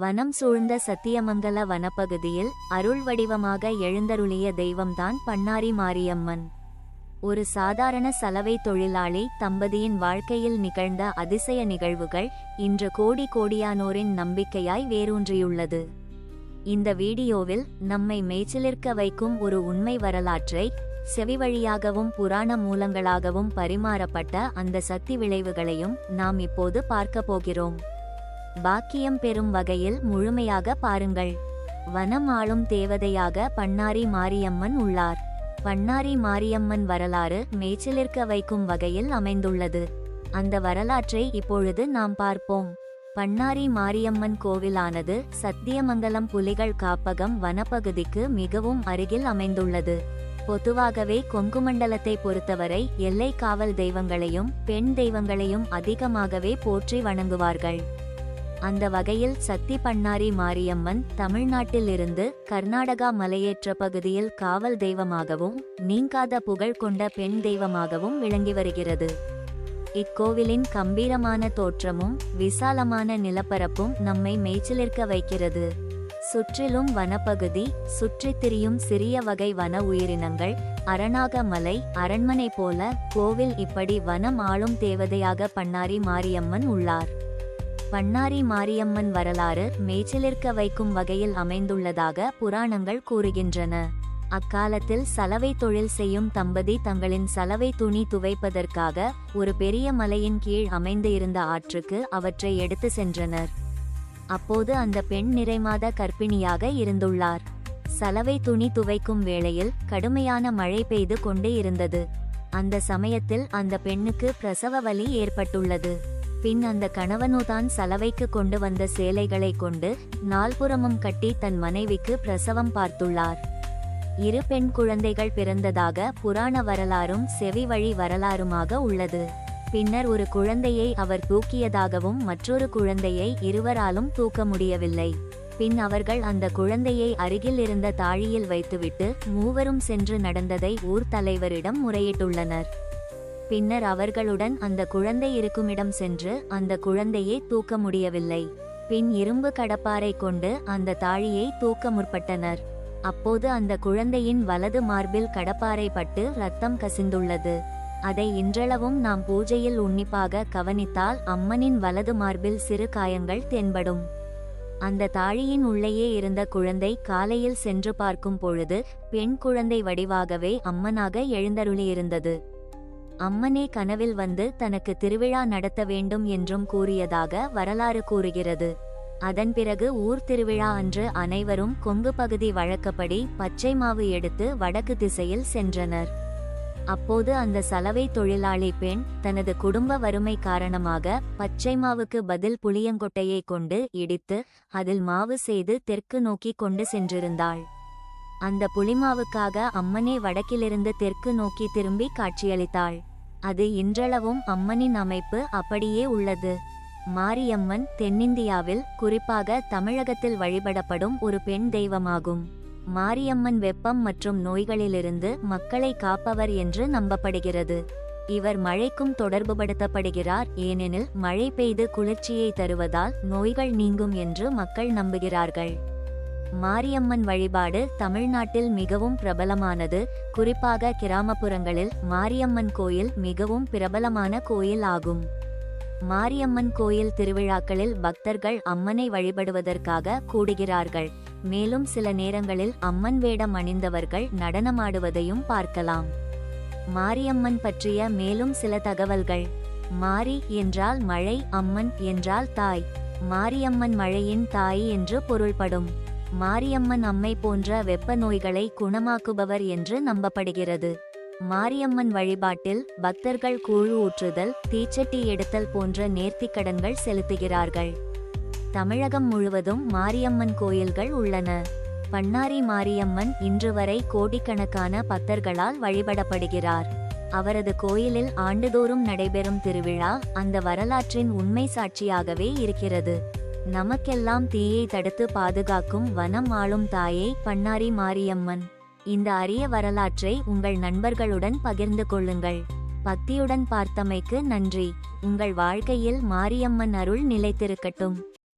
வனம் சூழ்ந்த சத்தியமங்கல வனப்பகுதியில் அருள் வடிவமாக எழுந்தருளிய தெய்வம்தான் பண்ணாரி மாரியம்மன். ஒரு சாதாரண சலவை தொழிலாளி தம்பதியின் வாழ்க்கையில் நிகழ்ந்த அதிசய நிகழ்வுகள் இன்று கோடி கோடியானோரின் நம்பிக்கையாய் வேரூன்றியுள்ளது. இந்த வீடியோவில் நம்மை மேய்ச்சலிற்க வைக்கும் ஒரு உண்மை வரலாற்றை செவி வழியாகவும் புராண மூலங்களாகவும் பரிமாறப்பட்ட அந்த சக்தி விளைவுகளையும் நாம் இப்போது பார்க்க போகிறோம். பாக்கியம் பெறும் வகையில் முழுமையாக பாருங்கள். வனம் ஆளும் தேவதையாக பண்ணாரி மாரியம்மன் உள்ளார். பண்ணாரி மாரியம்மன் வரலாறு மேய்ச்சலிற்க வைக்கும் வகையில் அமைந்துள்ளது. அந்த வரலாற்றை இப்பொழுது நாம் பார்ப்போம். பண்ணாரி மாரியம்மன் கோவிலானது சத்தியமங்கலம் புலிகள் காப்பகம் வனப்பகுதிக்கு மிகவும் அருகில் அமைந்துள்ளது. பொதுவாகவே கொங்கு மண்டலத்தை பொறுத்தவரை எல்லை காவல் தெய்வங்களையும் பெண் தெய்வங்களையும் அதிகமாகவே போற்றி வணங்குவார்கள். அந்த வகையில் சத்தி பண்ணாரி மாரியம்மன் தமிழ்நாட்டிலிருந்து கர்நாடகா மலையேற்ற பகுதியில் காவல் தெய்வமாகவும் நீங்காத புகழ் கொண்ட பெண் தெய்வமாகவும் விளங்கி வருகிறது. இக்கோவிலின் கம்பீரமான தோற்றமும் விசாலமான நிலப்பரப்பும் நம்மை மேய்ச்சலிற்க வைக்கிறது. சுற்றிலும் வனப்பகுதி சுற்றித் திரியும் சிறிய வகை வன உயிரினங்கள் அரணாக மலை அரண்மனை போல கோவில் இப்படி வனம் ஆளும் தேவதையாக பண்ணாரி மாரியம்மன் உள்ளார். பண்ணாரி மாரியம்மன் வரலாறு மேய்ச்சலிற்க வைக்கும் வகையில் அமைந்துள்ளதாக புராணங்கள் கூறுகின்றன. அக்காலத்தில் சலவை தொழில் செய்யும் தம்பதி தங்களின் சலவை துணி துவைப்பதற்காக ஒரு பெரிய மலையின் கீழ் அமைந்து இருந்த ஆற்றுக்கு அவற்றை எடுத்து சென்றனர். அப்போது அந்த பெண் நிறைமாத கர்ப்பிணியாக இருந்துள்ளார். சலவை துணி துவைக்கும் வேளையில் கடுமையான மழை பெய்து கொண்டே இருந்தது. அந்த சமயத்தில் அந்த பெண்ணுக்கு பிரசவ வலி ஏற்பட்டுள்ளது. பின் அந்த கணவனுதான் சலவைக்கு கொண்டு வந்த சேலைகளை கொண்டு நால்புறமும் கட்டி தன் மனைவிக்கு பிரசவம் பார்த்துள்ளார். இரு பெண் குழந்தைகள் பிறந்ததாக புராண வரலாறும் செவி வழி வரலாறுமாக உள்ளது. பின்னர் ஒரு குழந்தையை அவர் தூக்கியதாகவும் மற்றொரு குழந்தையை இருவராலும் தூக்க முடியவில்லை. பின் அவர்கள் அந்த குழந்தையை அருகில் இருந்த தாழியில் வைத்துவிட்டு மூவரும் சென்று நடந்ததை ஊர் தலைவரிடம் முறையிட்டுள்ளனர். பின்னர் அவர்களுடன் அந்த குழந்தை இருக்குமிடம் சென்று அந்த குழந்தையை தூக்க முடியவில்லை. பின் இரும்பு கடப்பாரை கொண்டு அந்த தாழியை தூக்க முற்பட்டனர். அப்போது அந்த குழந்தையின் வலது மார்பில் கடப்பாரை பட்டு ரத்தம் கசிந்துள்ளது. அதை இன்றளவும் நாம் பூஜையில் உன்னிப்பாக கவனித்தால் அம்மனின் வலது மார்பில் சிறு காயங்கள் தென்படும். அந்த தாழியின் உள்ளேயே இருந்த குழந்தை காலையில் சென்று பார்க்கும் பொழுது பெண் குழந்தை வடிவாகவே அம்மனாக எழுந்தருளியிருந்தது. அம்மனே கனவில் வந்து தனக்கு திருவிழா நடத்த வேண்டும் என்றும் கூறியதாக வரலாறு கூறுகிறது. அதன் பிறகு ஊர் திருவிழா அன்று அனைவரும் கொங்கு பகுதி வழக்கப்படி பச்சை மாவு எடுத்து வடக்கு திசையில் சென்றனர். அப்போது அந்த சலவை தொழிலாளி பெண் தனது குடும்ப வறுமை காரணமாக பச்சை மாவுக்கு பதில் புளியங்கொட்டையை கொண்டு இடித்து அதில் மாவு செய்து தெற்கு நோக்கி கொண்டு சென்றிருந்தாள். அந்த புளிமாவுக்காக அம்மனே வடக்கிலிருந்து தெற்கு நோக்கி திரும்பி காட்சியளித்தாள். அது இன்றளவும் அம்மனின் அமைப்பு அப்படியே உள்ளது. மாரியம்மன் தென்னிந்தியாவில் குறிப்பாக தமிழகத்தில் வழிபடப்படும் ஒரு பெண் தெய்வமாகும். மாரியம்மன் வெப்பம் மற்றும் நோய்களிலிருந்து மக்களை காப்பவர் என்று நம்பப்படுகிறது. இவர் மழைக்கும் தொடர்புபடுத்தப்படுகிறார் ஏனெனில் மழை பெய்து குளிர்ச்சியை தருவதால் நோய்கள் நீங்கும் என்று மக்கள் நம்புகிறார்கள். மாரியம்மன் வழிபாடு தமிழ்நாட்டில் மிகவும் பிரபலமானது. குறிப்பாக கிராமப்புறங்களில் மாரியம்மன் கோயில் மிகவும் பிரபலமான கோயில் ஆகும். மாரியம்மன் கோயில் திருவிழாக்களில் பக்தர்கள் அம்மனை வழிபடுவதற்காக கூடுகிறார்கள். மேலும் சில நேரங்களில் அம்மன் வேடம் அணிந்தவர்கள் நடனமாடுவதையும் பார்க்கலாம். மாரியம்மன் பற்றிய மேலும் சில தகவல்கள். மாரி என்றால் மழை அம்மன் என்றால் தாய். மாரியம்மன் மழையின் தாய் என்று பொருள்படும். மாரியம்மன் அம்மை போன்ற வெப்ப நோய்களை குணமாக்குபவர் என்று நம்பப்படுகிறது. மாரியம்மன் வழிபாட்டில் பக்தர்கள் கூழ் ஊற்றுதல் தீச்சட்டி எடுத்தல் போன்ற நேர்த்திக்கடன்கள் செலுத்துகிறார்கள். தமிழகம் முழுவதும் மாரியம்மன் கோயில்கள் உள்ளன. பண்ணாரி மாரியம்மன் இன்று வரை கோடிக்கணக்கான பக்தர்களால் வழிபடப்படுகிறார். அவரது கோயிலில் ஆண்டுதோறும் நடைபெறும் திருவிழா அந்த வரலாற்றின் உண்மை சாட்சியாகவே இருக்கிறது. நமக்கெல்லாம் தீயை தடுத்து பாதுகாக்கும் வனம் ஆளும் தாயை பண்ணாரி மாரியம்மன். இந்த அரிய வரலாற்றை உங்கள் நண்பர்களுடன் பகிர்ந்து கொள்ளுங்கள். பக்தியுடன் பார்த்தமைக்கு நன்றி. உங்கள் வாழ்க்கையில் மாரியம்மன் அருள் நிலைத்திருக்கட்டும்.